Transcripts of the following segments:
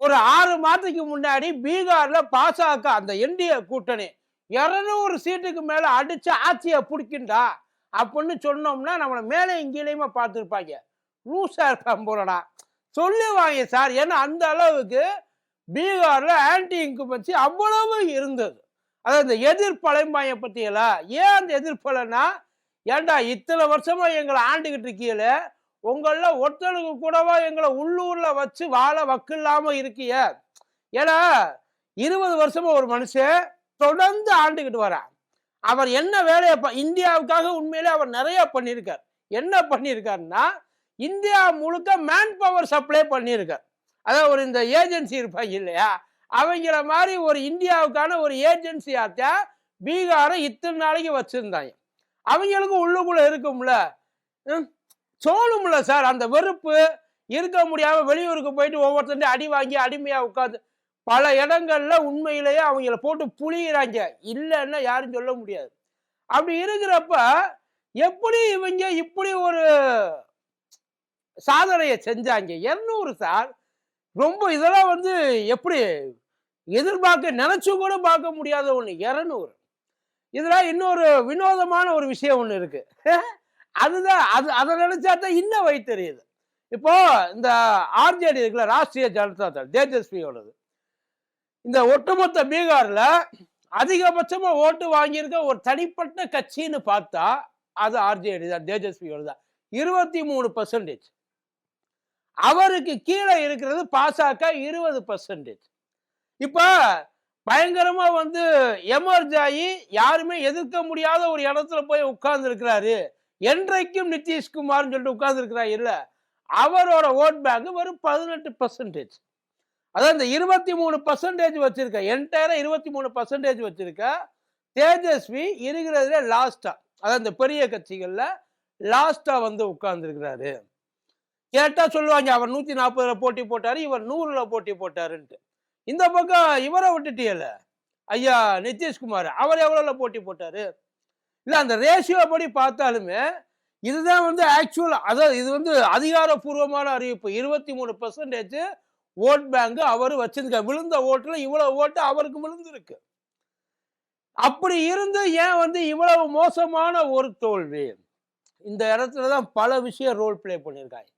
ஒரு ஆறு மாதத்துக்கு முன்னாடி பீகார்ல பாசக அந்த என்டிஏ கூட்டணி இரநூறு சீட்டுக்கு மேல அடிச்சு ஆட்சியை பிடிக்கின்றா? அப்படின்னு சொன்னோம்னா நம்மளை மேலே இங்கேயுமா பார்த்துருப்பாங்க. லூசா இருப்பான் போலடா. சொல்லுவாங்க சார் ஏன்னா அந்த அளவுக்கு பீகார்ல ஆன்டி இன்குபன்சி அவ்வளவு இருந்தது. அதாவது இந்த எதிர்ப்பலைம்பாய பத்தியெல்லாம் ஏன் அந்த எதிர்ப்பலைன்னா ஏன்டா இத்தனை வருஷமா எங்களை ஆண்டுகிட்டு இருக்கீங்களே? உங்களில் ஒருத்தனுக்கு கூடவா எங்களை உள்ளூரில் வச்சு வாழ வக்கில்லாம இருக்கிய? ஏன்னா இருபது வருஷமா ஒரு மனுஷன் தொடர்ந்து ஆண்டுகிட்டு வரான். அவர் என்ன வேலையை இந்தியாவுக்காக உண்மையிலே அவர் நிறைய பண்ணியிருக்கார். என்ன பண்ணியிருக்காருன்னா இந்தியா முழுக்க மேன் பவர் சப்ளை பண்ணியிருக்கார். அதாவது ஒரு இந்த ஏஜென்சி இருப்பாங்க இல்லையா? அவங்கள மாதிரி ஒரு இந்தியாவுக்கான ஒரு ஏஜென்சியாத்தான் பீகாரை இத்தனை நாளைக்கு வச்சுருந்தாங்க. அவங்களுக்கு உள்ளுக்குள்ளே இருக்கும்ல? சோழும்ல சார். அந்த வெறுப்பு இருக்க முடியாம வெளியூருக்கு போயிட்டு ஒவ்வொருத்தருடைய அடி வாங்கி அடிமையா உட்காந்து பல இடங்கள்ல உண்மையிலேயே அவங்கள போட்டு புளியிறாங்க. இல்லைன்னா யாரும் சொல்ல முடியாது. அப்படி இருக்கிறப்ப எப்படி இவங்க இப்படி ஒரு சாதனையை செஞ்சாங்க? இரநூறு சார். ரொம்ப இதெல்லாம் வந்து எப்படி எதிர்பார்க்க நினைச்சு கூட பார்க்க முடியாத ஒன்று இரநூறு. இதெல்லாம் இன்னொரு வினோதமான ஒரு விஷயம் ஒன்று இருக்குது அதுதான் அது அதை நினைச்சா தான் இன்னும் வைத்தறியுது இப்போ இந்த ஆர்ஜேடி இருக்குல்ல ராஷ்டிரிய ஜனதா தள் தேஜஸ்வியோடது. இந்த ஒட்டுமொத்த பீகார்ல அதிகபட்சமா ஓட்டு வாங்கியிருக்க ஒரு தனிப்பட்ட கட்சின்னு பார்த்தா அது ஆர்ஜேடி தான் தேஜஸ்வியோட தான். இருபத்தி மூணு பர்சன்டேஜ் அவருக்கு கீழே இருக்கிறது பாசக இருபது பர்சன்டேஜ் இப்போ பயங்கரமா வந்து எமர்ஜ் ஆகி யாருமே எதிர்க்க முடியாத ஒரு இடத்துல போய் உட்கார்ந்து இருக்கிறாரு என்றைக்கும் நிதிஷ்குமார்னு சொல்லிட்டு உட்கார்ந்து இல்லை? அவரோட ஓட் பேங்க் வெறும் பதினெட்டு பர்சன்டேஜ் அதான் இந்த இருபத்தி மூணு பர்சன்டேஜ் வச்சிருக்க. என்டையராக இருபத்தி மூணு பர்சன்டேஜ் வச்சிருக்க. தேஜஸ்வி இருக்கிறதுல லாஸ்டா அதான் இந்த பெரிய கட்சிகளில் லாஸ்டா வந்து உட்கார்ந்துருக்கிறாரு. கேட்டால் சொல்லுவாங்க அவர் நூற்றி நாற்பதுல போட்டி போட்டார் இவர் நூறில் போட்டி போட்டாருன்ட்டு. இந்த பக்கம் இவரை விட்டுட்டியல? ஐயா நிதிஷ்குமார் அவர் எவ்வளோல போட்டி போட்டார்? இல்லை அந்த ரேஷியோ படி பார்த்தாலுமே இதுதான் வந்து ஆக்சுவல் அதாவது இது வந்து அதிகாரப்பூர்வமான அறிவிப்பு. இருபத்தி மூணு பெர்சன்டேஜ் ஓட் பேங்க் அவர் வச்சிருக்க விழுந்த ஓட்டில் இவ்வளவு ஓட்டு அவருக்கு விழுந்திருக்கு. அப்படி இருந்து ஏன் வந்து இவ்வளவு மோசமான ஒரு தோல்வி? இந்த இடத்துல தான் பல விஷயம் ரோல் ப்ளே பண்ணியிருக்காங்க.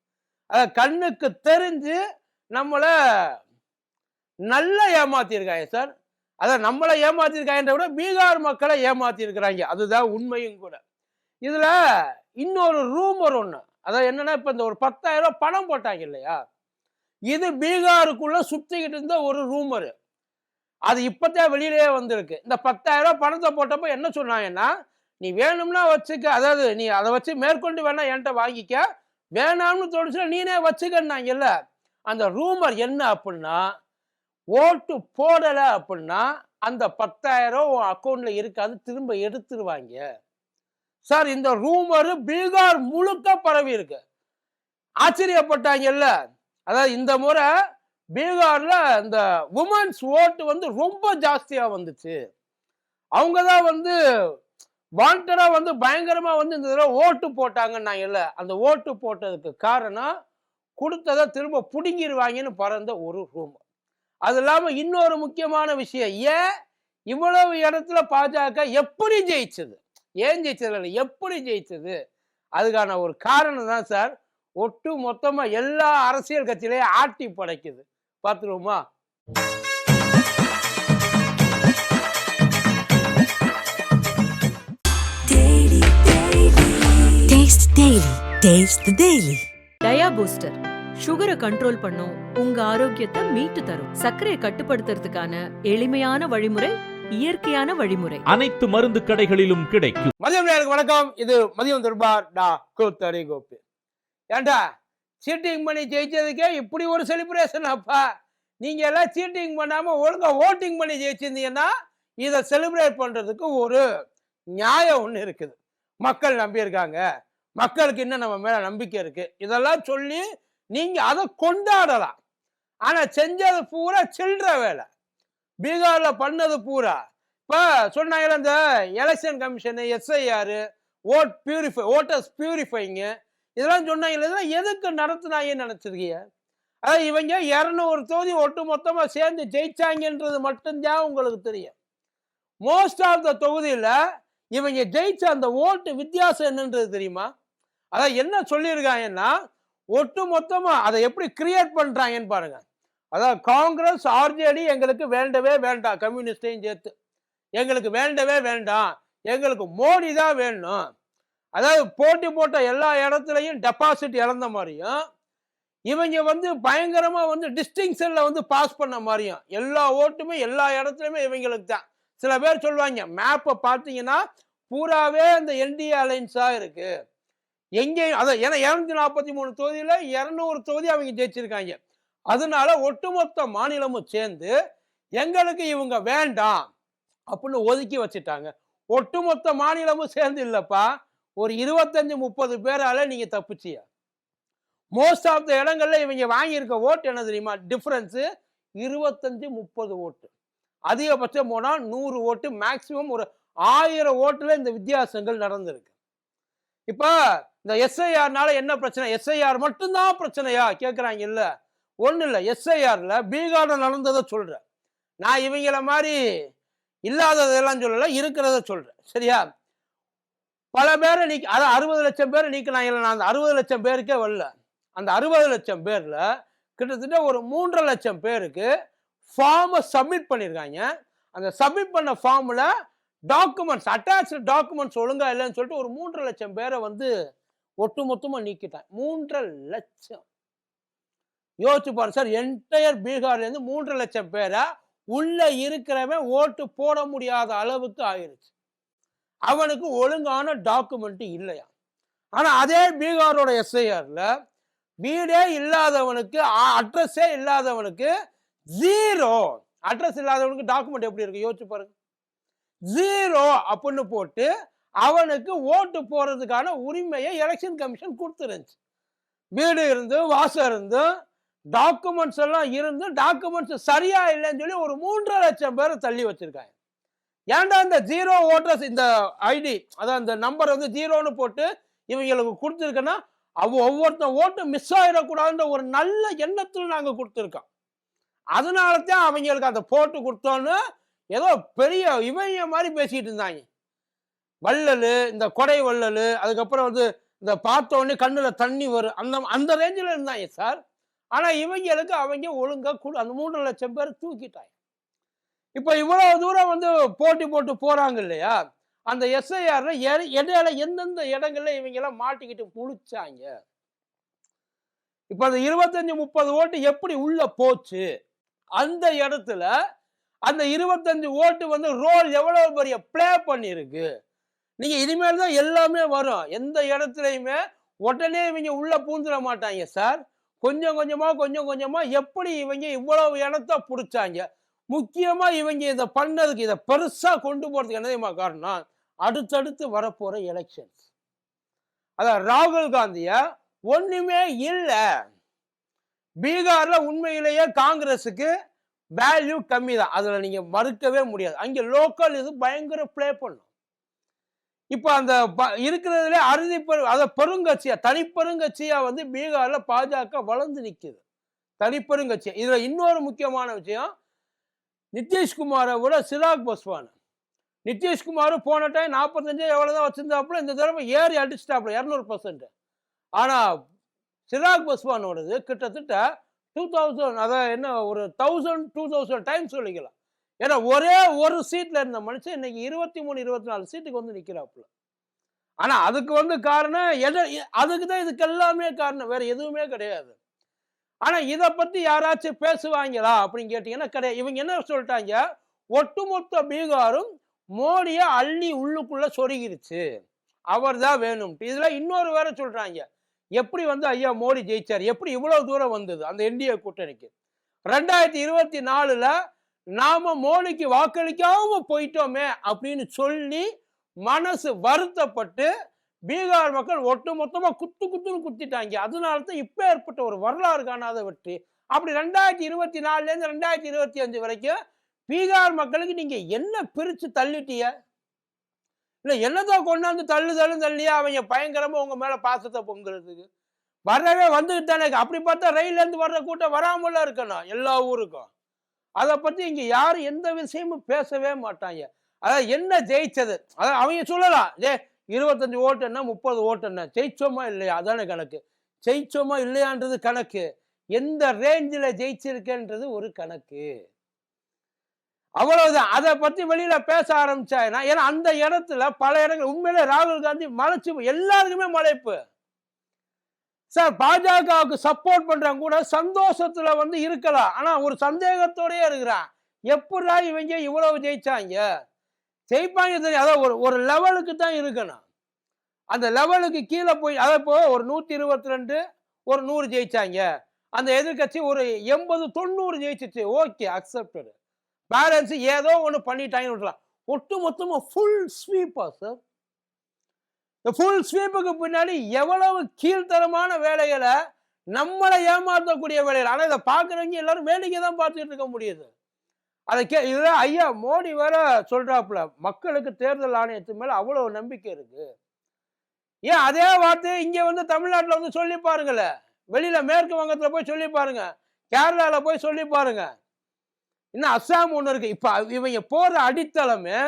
அதை கண்ணுக்கு தெரிஞ்சு நம்மளை நல்லா ஏமாத்தியிருக்காங்க சார். அதான் நம்மளை ஏமாத்திருக்காங்கன்ற விட பீகார் மக்களை ஏமாத்திருக்கிறாங்க. அதுதான் உண்மையும் கூட. இதுல இன்னொரு ரூமர் ஒன்று அதான் என்னன்னா இப்போ இந்த ஒரு பத்தாயிரம் ரூபா பணம் போட்டாங்க இல்லையா? இது பீகாருக்குள்ள சுற்றிக்கிட்டு இருந்த ஒரு ரூமரு. அது இப்பதான் வெளியிலேயே வந்திருக்கு. இந்த பத்தாயிரம் ரூபா பணத்தை போட்டப்போ என்ன சொன்னாங்கன்னா நீ வேணும்னா வச்சுக்க. அதாவது நீ அதை வச்சு மேற்கொண்டு வேணா என்கிட்ட வாங்கிக்க. வேணாம்னு தோணுச்சுன்னா நீனே வச்சுக்கன்னாங்கல்ல. அந்த ரூமர் என்ன அப்படின்னா ஓட்டு போடலை அப்படின்னா அந்த பத்தாயிரம் உன் அக்கௌண்ட்டில் இருக்காது திரும்ப எடுத்துருவாங்க. சார் இந்த ரூமரு பீகார் முழுக்க பரவி இருக்கு. ஆச்சரியப்பட்டாங்கல்ல? அதாவது இந்த முறை பீகாரில் இந்த உமன்ஸ் ஓட்டு வந்து ரொம்ப ஜாஸ்தியாக வந்துச்சு. அவங்க தான் வந்து வாண்டடாக வந்து பயங்கரமாக வந்து இந்த தடவை ஓட்டு போட்டாங்கன்னாங்கல்ல? அந்த ஓட்டு போட்டதுக்கு காரணம் கொடுத்ததை திரும்ப பிடுங்கிடுவாங்கன்னு பறந்த ஒரு ரூம் அது இல்லாம இன்னொரு முக்கியமான விஷயம் ஏன் இவ்வளவு இடத்துல பாஜக எப்படி ஜெயிச்சது ஏன் ஜெயிச்சது இல்லை எப்படி ஜெயிச்சது அதுக்கான ஒரு காரணம் தான் சார் ஒட்டு மொத்தமா எல்லா அரசியல் கட்சியிலையும் ஆட்டி படைக்குது பார்த்துருவோமா Daily. Taste the Daily. Dia booster சுகரை கண்ட்ரோல் பண்ணும் உங்க ஆரோக்கியத்தை மீட்டு தரும். சர்க்கரையை கட்டுப்படுத்துறதுக்கான எளிமையான வழிமுறை இயற்கையான வழிமுறை. அனைத்து மருந்து கடைகளிலும் கிடைக்கும். மதியம் நேருக்கு வணக்கம். இது மதியம் தர்பார் டா. கூத்தரி கோப்பி ஏன்டா சீட்டிங் பண்ணி ஜெயிச்சதுக்கே இப்படி ஒரு செலிப்ரேஷன் அப்பா? நீங்க எல்லாம் சீட்டிங் பண்ணாம ஒழுங்கா ஓட்டிங் பண்ணி ஜெயிச்சிருந்தீங்கன்னா இதை செலிப்ரேட் பண்றதுக்கு ஒரு நியாயம் ஒன்று இருக்குது. மக்கள் நம்பியிருக்காங்க. மக்களுக்கு இன்னும் நம்ம மேல நம்பிக்கை இருக்கு. இதெல்லாம் சொல்லி நீங்க அதை கொண்டாடலாம். ஆனா செஞ்சது பூரா சில்லற வேலை. பீகார்ல பண்ணது பூரா. இப்ப சொன்னாங்க இந்த election commission SIR vote purify voters பியூரிஃபைங்க இதெல்லாம் சொன்னாங்க இதெல்லாம் எதுக்கு நடத்துனாங்கன்னு நினைச்சிருக்கீங்க அதாவது இவங்க இரநூறு தொகுதி ஒட்டு மொத்தமாக சேர்ந்து ஜெயிச்சாங்கன்றது மட்டும்தான் உங்களுக்கு தெரியும். மோஸ்ட் ஆஃப் த தொகுதியில் இவங்க ஜெயிச்ச அந்த ஓட்டு வித்தியாசம் என்னன்றது தெரியுமா? அதான் என்ன சொல்லியிருக்காங்கன்னா ஒட்டு மொத்தமா அதை எப்படி கிரியேட் பண்றாங்கன்னு பாருங்க. அதாவது காங்கிரஸ் ஆர்ஜேடி எங்களுக்கு வேண்டவே வேண்டாம். கம்யூனிஸ்டையும் சேர்த்து. எங்களுக்கு வேண்டவே வேண்டாம். எங்களுக்கு மோடி தான் வேணும். அதாவது போட்டி போட்ட எல்லா இடத்துலையும் டெபாசிட் இழந்த மாதிரியும் இவங்க வந்து பயங்கரமா வந்து டிஸ்டிங்ஷன்ல வந்து பாஸ் பண்ண மாதிரியும் எல்லா ஓட்டுமே எல்லா இடத்துலையுமே இவங்களுக்கு தான். சில பேர் சொல்லுவாங்க மேப்பை பார்த்தீங்கன்னா பூராவே அந்த என்டிஏ அலைன்ஸா இருக்கு. எங்கேயும் அதான் ஏன்னா இரநூத்தி நாற்பத்தி மூணு தொகுதியில் இரநூறு தொகுதி அவங்க ஜெயிச்சிருக்காங்க. அதனால ஒட்டுமொத்த மாநிலமும் சேர்ந்து எங்களுக்கு இவங்க வேண்டாம் அப்படின்னு ஒதுக்கி வச்சுட்டாங்க. ஒட்டுமொத்த மாநிலமும் சேர்ந்து இல்லைப்பா ஒரு இருபத்தஞ்சு முப்பது பேரால நீங்க தப்பிச்சிய? மோஸ்ட் ஆஃப் த இடங்கள்ல இவங்க வாங்கியிருக்க ஓட்டு என்ன தெரியுமா? டிஃப்ரென்ஸு இருபத்தஞ்சு முப்பது ஓட்டு. அதிகபட்சம் போனால் நூறு ஓட்டு மேக்சிமம் ஒரு ஆயிரம் ஓட்டுல இந்த வித்தியாசங்கள் நடந்திருக்கு. இப்போ இந்த எஸ்ஐஆர்னால என்ன பிரச்சனை? எஸ்ஐஆர் மட்டும்தான் பிரச்சனையா? கேட்குறாங்க இல்லை. ஒன்றும் இல்லை எஸ்ஐஆரில் பீகாரில் நடந்ததை சொல்கிறேன் நான் இவங்கள மாதிரி இல்லாததெல்லாம் சொல்லலை இருக்கிறத சொல்கிறேன் சரியா? பல பேரை நீக்க அதான் அறுபது லட்சம் பேரை நீக்கினாங்க நான் அந்த அறுபது லட்சம் பேருக்கே வரல. அந்த அறுபது லட்சம் பேரில் கிட்டத்தட்ட ஒரு மூன்றரை லட்சம் பேருக்கு ஃபார்மை சப்மிட் பண்ணியிருக்காங்க அந்த சப்மிட் பண்ண ஃபார்மில் டாக்குமெண்ட்ஸ் அட்டாச்சு டாக்குமெண்ட்ஸ் ஒழுங்கா இல்லைன்னு சொல்லிட்டு ஒரு மூன்றரை லட்சம் பேரை வந்து ஒட்டு மொத்தமாக மூன்றரை லட்சம். யோசிச்சு பாருங்க சார் என்டையர் பீகார்லேருந்து மூன்றரை லட்சம் பேரை உள்ள இருக்கிறவன் ஓட்டு போட முடியாத அளவுக்கு ஆயிடுச்சு அவனுக்கு ஒழுங்கான டாக்குமெண்ட் இல்லையா? ஆனால் அதே பீகாரோட எஸ்ஐஆரில் வீடே இல்லாதவனுக்கு அட்ரஸே இல்லாதவனுக்கு ஜீரோ அட்ரஸ் இல்லாதவனுக்கு டாக்குமெண்ட் எப்படி இருக்கு? யோசிச்சு பாருங்க. ஜீரோ அப்படின்னு போட்டு அவனுக்கு ஓட்டு போகிறதுக்கான உரிமையை எலெக்ஷன் கமிஷன் கொடுத்துருந்துச்சு. வீடு இருந்து வாசம் இருந்தும் டாக்குமெண்ட்ஸ் எல்லாம் இருந்து டாக்குமெண்ட்ஸ் சரியா இல்லைன்னு சொல்லி ஒரு மூன்றரை லட்சம் பேரை தள்ளி வச்சிருக்காங்க. ஏன்டா இந்த ஜீரோ ஓட்டர்ஸ் இந்த ஐடி அதான் இந்த நம்பர் வந்து ஜீரோன்னு போட்டு இவங்களுக்கு கொடுத்துருக்கேன்னா அவ ஒவ்வொருத்தன் ஓட்டு மிஸ் ஆயிடக்கூடாதுன்ற ஒரு நல்ல எண்ணத்தில் நாங்கள் கொடுத்துருக்கோம். அதனால தான் அவங்களுக்கு அந்த போட்டு கொடுத்தோன்னு ஏதோ பெரிய இவங்க மாதிரி பேசிக்கிட்டு இருந்தாங்க. வள்ளல் இந்த கொடை வள்ளல் அதுக்கப்புறம் வந்து இந்த பார்த்த உடனே கண்ணில் தண்ணி வரும். அந்த அந்த ரேஞ்சில் இருந்தாங்க சார். ஆனால் இவங்களுக்கு அவங்க ஒழுங்காக கூட அந்த மூன்று லட்சம் பேர் தூக்கிட்டாங்க. இப்போ இவ்வளோ தூரம் வந்து போட்டி போட்டு போகிறாங்க இல்லையா? அந்த எஸ்ஐஆர்ல இடையில எந்தெந்த இடங்களில் இவங்கெல்லாம் மாட்டிக்கிட்டு முழிச்சாங்க? இப்போ அந்த இருபத்தஞ்சி முப்பது ஓட்டு எப்படி உள்ளே போச்சு? அந்த இடத்துல அந்த இருபத்தஞ்சு ஓட்டு வந்து ரோல் எவ்வளவு பெரிய ப்ளே பண்ணியிருக்கு நீங்க இனிமேல் தான் எல்லாமே வரும். எந்த இடத்துலையுமே உடனே இவங்க உள்ள பூந்துட மாட்டாங்க சார் கொஞ்சம் கொஞ்சமா கொஞ்சம் கொஞ்சமா எப்படி இவங்க இவ்வளவு இடத்த பிடிச்சாங்க? முக்கியமா இவங்க இதை பண்ணதுக்கு இதை பெருசா கொண்டு போறதுக்கு என்னதுமா காரணம் அடுத்தடுத்து வரப்போற எலெக்ஷன்ஸ் அதான் ராகுல் காந்திய? ஒண்ணுமே இல்லை. பீகார்ல உண்மையிலேயே காங்கிரஸுக்கு வேல்யூ கம்மி தான் அதில் நீங்கள் மறுக்கவே முடியாது. அங்கே லோக்கல் இது பயங்கர ப்ளே பண்ணும். இப்போ அந்த ப- இருக்கிறதுல அறுதி பெரு அதை பெருங்கட்சியாக தனிப்பெருங்கட்சியாக வந்து பீகாரில் பாஜக வளர்ந்து நிற்கிது தனிப்பெருங்கட்சியாக இதில் இன்னொரு முக்கியமான விஷயம் நிதிஷ்குமாரை விட சிராக் பஸ்வான். நிதிஷ்குமார் போன டைம் நாற்பத்தஞ்சு எவ்வளோதான் வச்சுருந்தாப்புல இந்த தடவை ஏறி அடிச்சிட்டாப்புல இரநூறு பர்சன்ட் ஆனால் சிராக் பஸ்வானோடது கிட்டத்தட்ட டூ தௌசண்ட் அதான் என்ன ஒரு தௌசண்ட் டூ தௌசண்ட் டைம் சொல்லிக்கலாம். ஏன்னா ஒரே ஒரு சீட்டில் இருந்த மனுஷன் இன்னைக்கு இருபத்தி மூணு இருபத்தி நாலு சீட்டுக்கு வந்து நிற்கிறாப்புல ஆனால் அதுக்கு வந்து காரணம் எதை அதுக்கு தான் இதுக்கு எல்லாமே காரணம் வேற எதுவுமே கிடையாது. ஆனா இதை பற்றி யாராச்சும் பேசுவாங்களா அப்படின்னு கேட்டிங்கன்னா கிடையாது. இவங்க என்ன சொல்லிட்டாங்க ஒட்டுமொத்த பீகாரும் மோடியை அள்ளி உள்ளுக்குள்ளே சொருகிருச்சு. அவர் தான் வேணும் இதில் இன்னொரு வேற சொல்கிறாங்க எப்படி வந்து ஐயா மோடி ஜெயிச்சார்? எப்படி இவ்வளவு தூரம் வந்தது? அந்த என்டிஏ கூட்டணிக்கு. ரெண்டாயிரத்தி இருபத்தி நாலுல நாம மோடிக்கு வாக்களிக்காம போயிட்டோமே அப்படின்னு சொல்லி மனசு வருத்தப்பட்டு பீகார் மக்கள் ஒட்டு மொத்தமா குத்து குத்துன்னு குத்திட்டாங்க. அதனால தான் இப்ப ஏற்பட்ட ஒரு வரலாறு காணாத வெற்றி. அப்படி ரெண்டாயிரத்தி இருபத்தி நாலுல இருந்து ரெண்டாயிரத்தி இருபத்தி அஞ்சு வரைக்கும் பீகார் மக்களுக்கு நீங்க என்ன பிரிச்சு தள்ளிட்டீங்க? இல்லை என்னதான் கொண்டாந்து தள்ளு தள்ளு தள்ளியா அவங்க பயங்கரமாக உங்கள் மேலே பாசத்தை பொங்குறதுக்கு. வரவே வந்துகிட்டு தானே அப்படி பார்த்தா ரயிலேருந்து வர்ற கூட்டம் வராமல இருக்கணும் எல்லா ஊருக்கும். அதை பற்றி இங்கே யாரும் எந்த விஷயமும் பேசவே மாட்டாங்க. அதாவது என்ன ஜெயிச்சது? அதாவது அவங்க சொல்லலாம் ஏ இருபத்தஞ்சி ஓட்டு என்ன முப்பது ஓட்டு என்ன ஜெயிச்சோமா இல்லையா? அதான கணக்கு. ஜெயிச்சோமா இல்லையான்றது கணக்கு. எந்த ரேஞ்சில் ஜெயிச்சிருக்கேன்றது ஒரு கணக்கு. அவ்வளவுதான். அதை பத்தி வெளியில பேச ஆரம்பிச்சாங்கன்னா ஏன்னா அந்த இடத்துல பல இடங்கள் உண்மையிலே ராகுல் காந்தி மலைச்சு எல்லாருக்குமே மலைப்பு சார் பாஜகவுக்கு சப்போர்ட் பண்றவங்க கூட சந்தோஷத்துல வந்து இருக்கலாம். ஆனா ஒரு சந்தேகத்தோடயே இருக்கிறான். எப்படா இவங்க இவ்வளவு ஜெயிச்சாங்க? ஜெயிப்பாங்க தெரியும். அதான் ஒரு ஒரு லெவலுக்கு தான் இருக்கணும். அந்த லெவலுக்கு கீழே போய் அதை இப்போ ஒரு நூத்தி இருபத்தி ரெண்டு ஒரு நூறு ஜெயிச்சாங்க. அந்த எதிர்க்கட்சி ஒரு எண்பது தொண்ணூறு ஜெயிச்சிச்சு. ஓகே அக்செப்டடு பேலன்ஸ் ஏதோ ஒன்று பண்ணிட்டாங்கன்னு விட்டுலாம் ஒட்டு மொத்தமாக ஃபுல் ஸ்வீப்பா சார் இந்த ஃபுல் ஸ்வீப்புக்கு பின்னாடி எவ்வளவு கீழ்த்தரமான வேலைகளை நம்மளை ஏமாற்றக்கூடிய வேலைகள். ஆனால் இதை பார்க்குறவங்க எல்லாரும் வேடிக்கை தான் பார்த்துட்டு இருக்க முடியுது. அதை கே இதுதான் ஐயா மோடி வேற சொல்கிறாப்புல மக்களுக்கு தேர்தல் ஆணையத்து மேலே அவ்வளோ நம்பிக்கை இருக்குது ஏன் அதே வார்த்தை இங்கே வந்து தமிழ்நாட்டில் வந்து சொல்லி பாருங்களேன். வெளியில் மேற்கு வங்கத்தில் போய் சொல்லி பாருங்க. கேரளாவில் போய் சொல்லி பாருங்கள் இன்னும் அஸ்ஸாம் ஒன்று இருக்கு. இப்போ இவங்க போகிற அடித்தளமே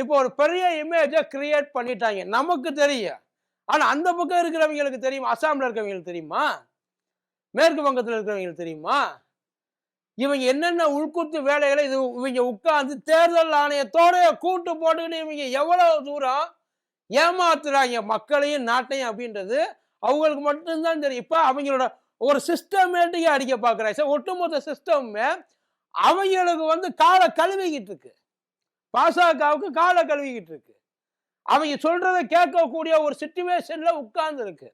இப்போ ஒரு பெரிய இமேஜை கிரியேட் பண்ணிட்டாங்க. நமக்கு தெரியும். ஆனால் அந்த பக்கம் இருக்கிறவங்களுக்கு தெரியுமா? அசாமில் இருக்கிறவங்களுக்கு தெரியுமா? மேற்கு வங்கத்தில் இருக்கிறவங்களுக்கு தெரியுமா? இவங்க என்னென்ன உள்குத்து வேலைகளை இது இவங்க உட்கார்ந்து தேர்தல் ஆணையத்தோட கூட்டு போட்டுக்கிட்டு இவங்க எவ்வளவு தூரம் ஏமாத்துறாங்க மக்களையும் நாட்டையும் அப்படின்றது அவங்களுக்கு மட்டும்தான் தெரியும். இப்போ அவங்களோட ஒரு சிஸ்டமேட்டிக்காக அடிக்க பார்க்குறாங்க. சார் ஒட்டுமொத்த சிஸ்டமுமே அவங்களுக்கு வந்து காலை கழுவிக்கிட்டு இருக்கு. பாசகவுக்கு காலை கழுவிக்கிட்டு இருக்கு. அவங்க சொல்றத கேட்கக்கூடிய ஒரு சுச்சுவேஷன்ல உட்கார்ந்து இருக்கு.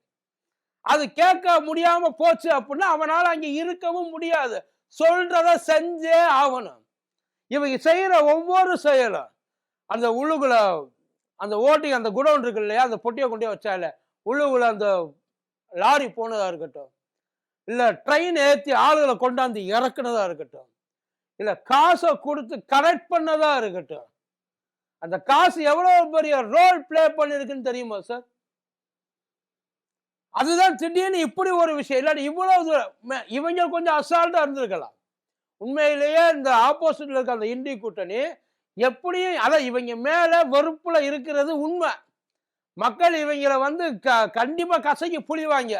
அது கேட்க முடியாம போச்சு அப்படின்னா அவனால அங்க இருக்கவும் முடியாது. சொல்றத செஞ்சே ஆகணும். இவங்க செய்யற ஒவ்வொரு செயலும் அந்த உள்ளுக்குள்ள அந்த ஓட்டிங் அந்த குடவுன் இருக்கு இல்லையா அந்த பொட்டியை கொண்டே வச்சால உள்ளுக்குள்ள அந்த லாரி போனதா இருக்கட்டும் இல்ல ட்ரெயின் ஏத்தி ஆளுகளை கொண்டாந்து இறக்குனதா இருக்கட்டும் இல்ல காசை கொடுத்து கரெக்ட் பண்ணதா இருக்கட்டும். அந்த காசு எவ்வளவு பெரிய ரோல் ப்ளே பண்ணிருக்குன்னு தெரியுமா சார் அதுதான் திடீர்னு இப்படி ஒரு விஷயம். இல்லாட்டி இவ்வளவு தூரம் இவங்க கொஞ்சம் அசால்ட்டா இருந்திருக்கலாம். உண்மையிலேயே இந்த ஆப்போசிட்ல இருக்க அந்த இந்தி கூட்டணி எப்படியும் அதான் இவங்க மேல வெறுப்புல இருக்கிறது உண்மை. மக்கள் இவங்களை வந்து க கண்டிப்பாக கசைக்கு புளிவாங்க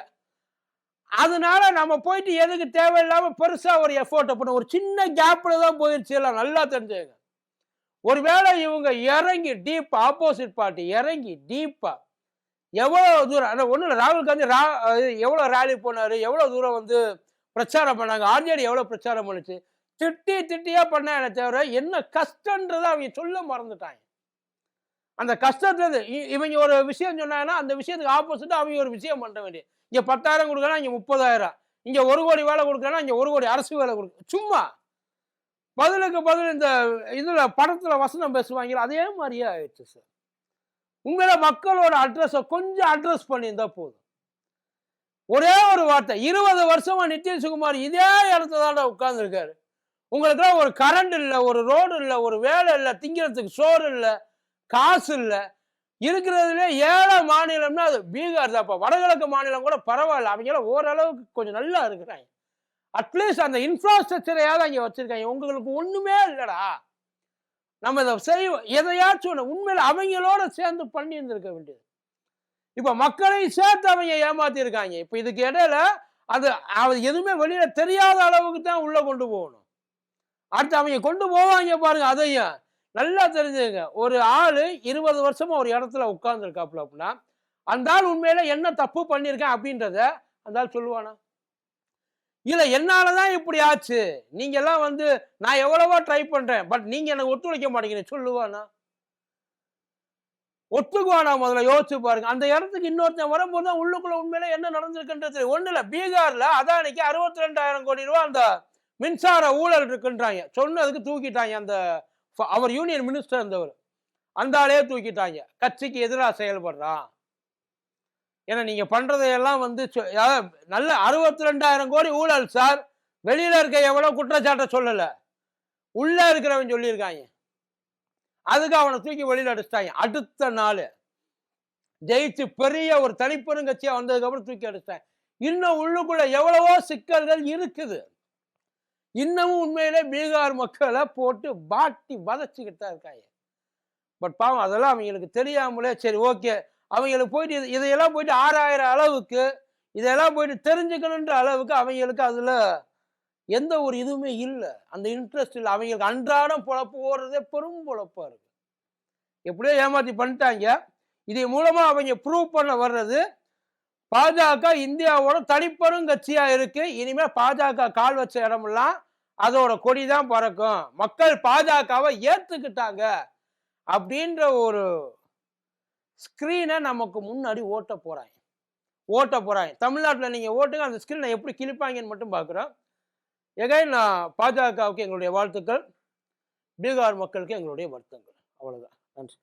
அதனால நம்ம போயிட்டு எதுக்கு தேவையில்லாம பெருசா ஒரு எஃபோர்ட் பண்ண. ஒரு சின்ன கேப்ல தான் போயிடுச்சு எல்லாம் நல்லா தெரிஞ்சுங்க ஒருவேளை இவங்க இறங்கி டீப்பாக ஆப்போசிட் பார்ட்டி இறங்கி டீப்பா எவ்வளவு தூரம் ஆனால் ஒன்றும் இல்லை ராகுல் காந்தி ரா எவ்வளோ ரேலி போனாரு எவ்வளோ தூரம் வந்து பிரச்சாரம் பண்ணாங்க ஆர்ஜேடி எவ்வளோ பிரச்சாரம் பண்ணுச்சு திட்டி திட்டியா பண்ணாங்க தவிர என்ன கஷ்டன்றதை அவங்க சொல்ல மறந்துட்டாங்க. அந்த கஷ்டத்துலேருந்து இ- இவங்க ஒரு விஷயம் சொன்னாங்கன்னா அந்த விஷயத்துக்கு ஆப்போசிட்டாக அவங்க ஒரு விஷயம் பண்ண வேண்டியது. இங்கே பத்தாயிரம் கொடுக்கணும் இங்கே முப்பதாயிரம். இங்கே ஒரு கோடி வேலை கொடுக்குறேன்னா இங்கே ஒரு கோடி அரசு வேலை கொடுக்க சும்மா. பதிலுக்கு பதில் இந்த இதில் படத்தில் வசனம் பேசுவாங்க அதே மாதிரியே ஆயிடுச்சு சார் உங்களை மக்களோட அட்ரஸை கொஞ்சம் அட்ரஸ் பண்ணியிருந்தா போதும். ஒரே ஒரு வார்த்தை இருபது வருஷமா நிதிஷ்குமார் இதே இடத்துல தான் உட்கார்ந்துருக்காரு. உங்களுக்குலாம் ஒரு கரண்ட் இல்லை ஒரு ரோடு இல்லை ஒரு வேலை இல்லை திங்கிறதுக்கு சோறு இல்லை காசு இல்லை. இருக்கிறதுலே ஏழை மாநிலம்னா அது பீகார் தான். இப்போ வடகிழக்கு மாநிலம் கூட பரவாயில்ல. அவங்களாம் ஓரளவுக்கு கொஞ்சம் நல்லா இருக்கிறாங்க. அட்லீஸ்ட் அந்த இன்ஃப்ராஸ்ட்ரக்சரையாவது அங்கே வச்சிருக்காங்க. உங்களுக்கு ஒன்றுமே இல்லைடா. நம்ம இதை செய்வோம் எதையாச்சும் ஒன்று உண்மையில் அவங்களோட சேர்ந்து பண்ணி இருந்திருக்க வேண்டியது. இப்போ மக்களையும் சேர்த்து அவங்க ஏமாத்திருக்காங்க. இப்போ இதுக்கு இடையில அது அது எதுவுமே வெளியில் தெரியாத அளவுக்கு தான் உள்ளே கொண்டு போகணும். அடுத்து அவங்க கொண்டு போவாங்க பாருங்க அதையும். நல்லா தெரிஞ்சுங்க. ஒரு ஆள் இருபது வருஷமா ஒரு இடத்துல உட்கார்ந்துருக்காப்புல அப்படின்னா அந்த ஆள் உண்மையில என்ன தப்பு பண்ணியிருக்கேன் அப்படின்றத அந்த ஆள் சொல்லுவானா? என்னால் தான் இப்படி ஆச்சு? நீங்கள்லாம் வந்து நான் எவ்வளவோ ட்ரை பண்ணுறேன் பட் நீங்கள் எனக்கு ஒத்துழைக்க மாட்டேங்கிறீங்க சொல்லுவானா? ஒத்துக்குவானா முதல்ல? யோசிச்சு பாருங்க. அந்த இடத்துக்கு இன்னொருத்தன் வரும்போது தான் உள்ளுக்குள்ள உண்மையில என்ன நடந்திருக்குன்றது ஒண்ணு இல்லை. பீகார்ல அதானிக்கு அறுபத்தி ரெண்டாயிரம் கோடி ரூபா அந்த மின்சார ஊழல் இருக்குன்றாங்க. சொன்னதுக்கு தூக்கிட்டாங்க அந்த அவர் யூனியன் மினிஸ்டர் இருந்தவர். அந்த ஆளே தூக்கிட்டாங்க. கட்சிக்கு எதிராக செயல்படுறான். ஏன்னா நீங்க பண்றதையெல்லாம் வந்து நல்ல அறுபத்தி ரெண்டாயிரம் கோடி ஊழல் சார் வெளியில இருக்க எவ்வளவு குற்றச்சாட்டை சொல்லல. உள்ள இருக்கிறவன் சொல்லியிருக்காங்க. அதுக்கு அவனை தூக்கி வெளியில அடிச்சிட்டாங்க. அடுத்த நாள் ஜெயிச்சு பெரிய ஒரு தனிப்பெருங்கட்சியா வந்ததுக்கு அப்புறம் தூக்கி அடிச்சிட்டாங்க. இன்னும் உள்ளுக்குள்ள எவ்வளவோ சிக்கல்கள் இருக்குது. இன்னமும் உண்மையிலே பீகார் மக்களை போட்டு பாட்டி வதச்சிக்கிட்டு தான் இருக்காங்க. பட் பாவம் அதெல்லாம் அவங்களுக்கு தெரியாமலே சரி ஓகே. அவங்களுக்கு போயிட்டு இது- இதையெல்லாம் போயிட்டு ஆறாயிரம் அளவுக்கு இதெல்லாம் போயிட்டு தெரிஞ்சுக்கணுன்ற அளவுக்கு அவங்களுக்கு அதில் எந்த ஒரு இதுவுமே இல்லை. அந்த இன்ட்ரெஸ்ட் இல்லை. அவங்களுக்கு அன்றாடம் பொழப்பு ஓடுறதே பெரும் பொழப்பாக இருக்கு. எப்படியோ ஏமாற்றி பண்ணிட்டாங்க. இது மூலமாக அவங்க ப்ரூவ் பண்ண வர்றது பாஜக இந்தியாவோட தனிப்பெரும் கட்சியாக இருக்கு. இனிமேல் பாஜக கால் வச்ச இடமெல்லாம் அதோட கொடி தான் பறக்கும். மக்கள் பாஜகவை ஏற்றுக்கிட்டாங்க அப்படின்ற ஒரு ஸ்க்ரீனை நமக்கு முன்னாடி ஓட்ட போகிறாங்க ஓட்ட போகிறாங்க தமிழ்நாட்டில் நீங்கள் ஓட்டுங்க அந்த ஸ்க்ரீனை எப்படி கிழிப்பாங்கன்னு மட்டும் பார்க்குறோம் எகைன் நான் பாஜகவுக்கு எங்களுடைய வாழ்த்துக்கள். பீகார் மக்களுக்கு எங்களுடைய வருத்தங்கள். அவ்வளோதான் நன்றி.